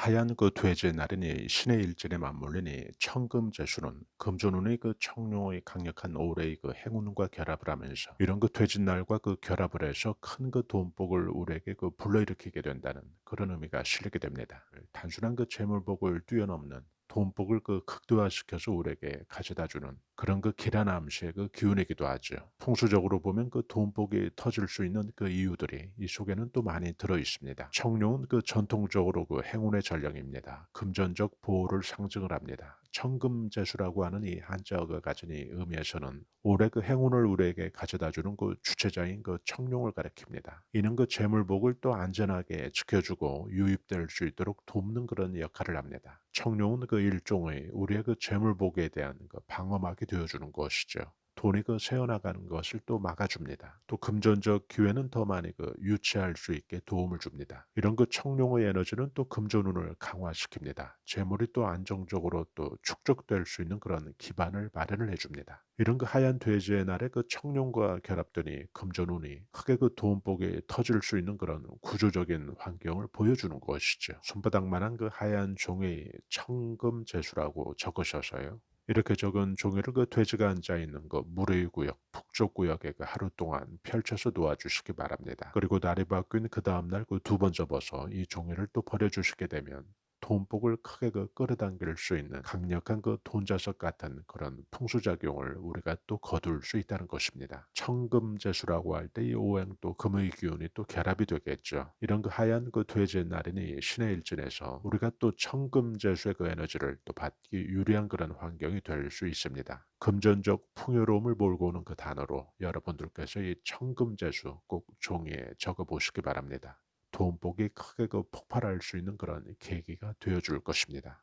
하얀 그 돼지의 날이니 신의 일진에 맞물리니 청금제수는 금전운의 그 청룡의 강력한 오래의 그 행운과 결합을 하면서 이런 그 돼지날과 그 결합을 해서 큰 그 돈복을 우리에게 그 불러일으키게 된다는 그런 의미가 실리게 됩니다. 단순한 그 재물복을 뛰어넘는 돈복을 그 극대화시켜서 우리에게 가져다 주는 그런 그 계란암시의 그 기운이기도 하죠. 풍수적으로 보면 그 돈복이 터질 수 있는 그 이유들이 이 속에는 또 많이 들어 있습니다. 청룡은 그 전통적으로 그 행운의 전령입니다. 금전적 보호를 상징을 합니다. 청금제수라고 하는 이 한자어가 가진 이 의미에서는 올해 그 행운을 우리에게 가져다 주는 그 주체자인 그 청룡을 가리킵니다. 이는 그 재물복을 또 안전하게 지켜주고 유입될 수 있도록 돕는 그런 역할을 합니다. 청룡은 그 일종의 우리의 그 재물복에 대한 그 방어막이 되어주는 것이죠. 돈이 그 새어나가는 것을 또 막아줍니다. 또 금전적 기회는 더 많이 그 유치할 수 있게 도움을 줍니다. 이런 그 청룡의 에너지는 또 금전운을 강화시킵니다. 재물이 또 안정적으로 또 축적될 수 있는 그런 기반을 마련을 해줍니다. 이런 그 하얀 돼지의 날에 그 청룡과 결합되니 금전운이 크게 그 돈복이 터질 수 있는 그런 구조적인 환경을 보여주는 것이죠. 손바닥만한 그 하얀 종이 청금재수라고 적으셔서요. 이렇게 적은 종이를 그 돼지가 앉아 있는 그 물의 구역, 북쪽 구역에 그 하루 동안 펼쳐서 놓아주시기 바랍니다. 그리고 날이 바뀐 그 다음날 그 두 번 접어서 이 종이를 또 버려주시게 되면 돈복을 크게 그 끌어당길 수 있는 강력한 그 돈자석 같은 그런 풍수작용을 우리가 또 거둘 수 있다는 것입니다. 청금재수라고 할 때 이 오행도 금의 기운이 또 결합이 되겠죠. 이런 그 하얀 그 돼지의 날이니 신의 일진에서 우리가 또 청금재수의 그 에너지를 또 받기 유리한 그런 환경이 될 수 있습니다. 금전적 풍요로움을 몰고 오는 그 단어로 여러분들께서 이 청금재수 꼭 종이에 적어 보시기 바랍니다. 돈복이 크게 그 폭발할 수 있는 그런 계기가 되어줄 것입니다.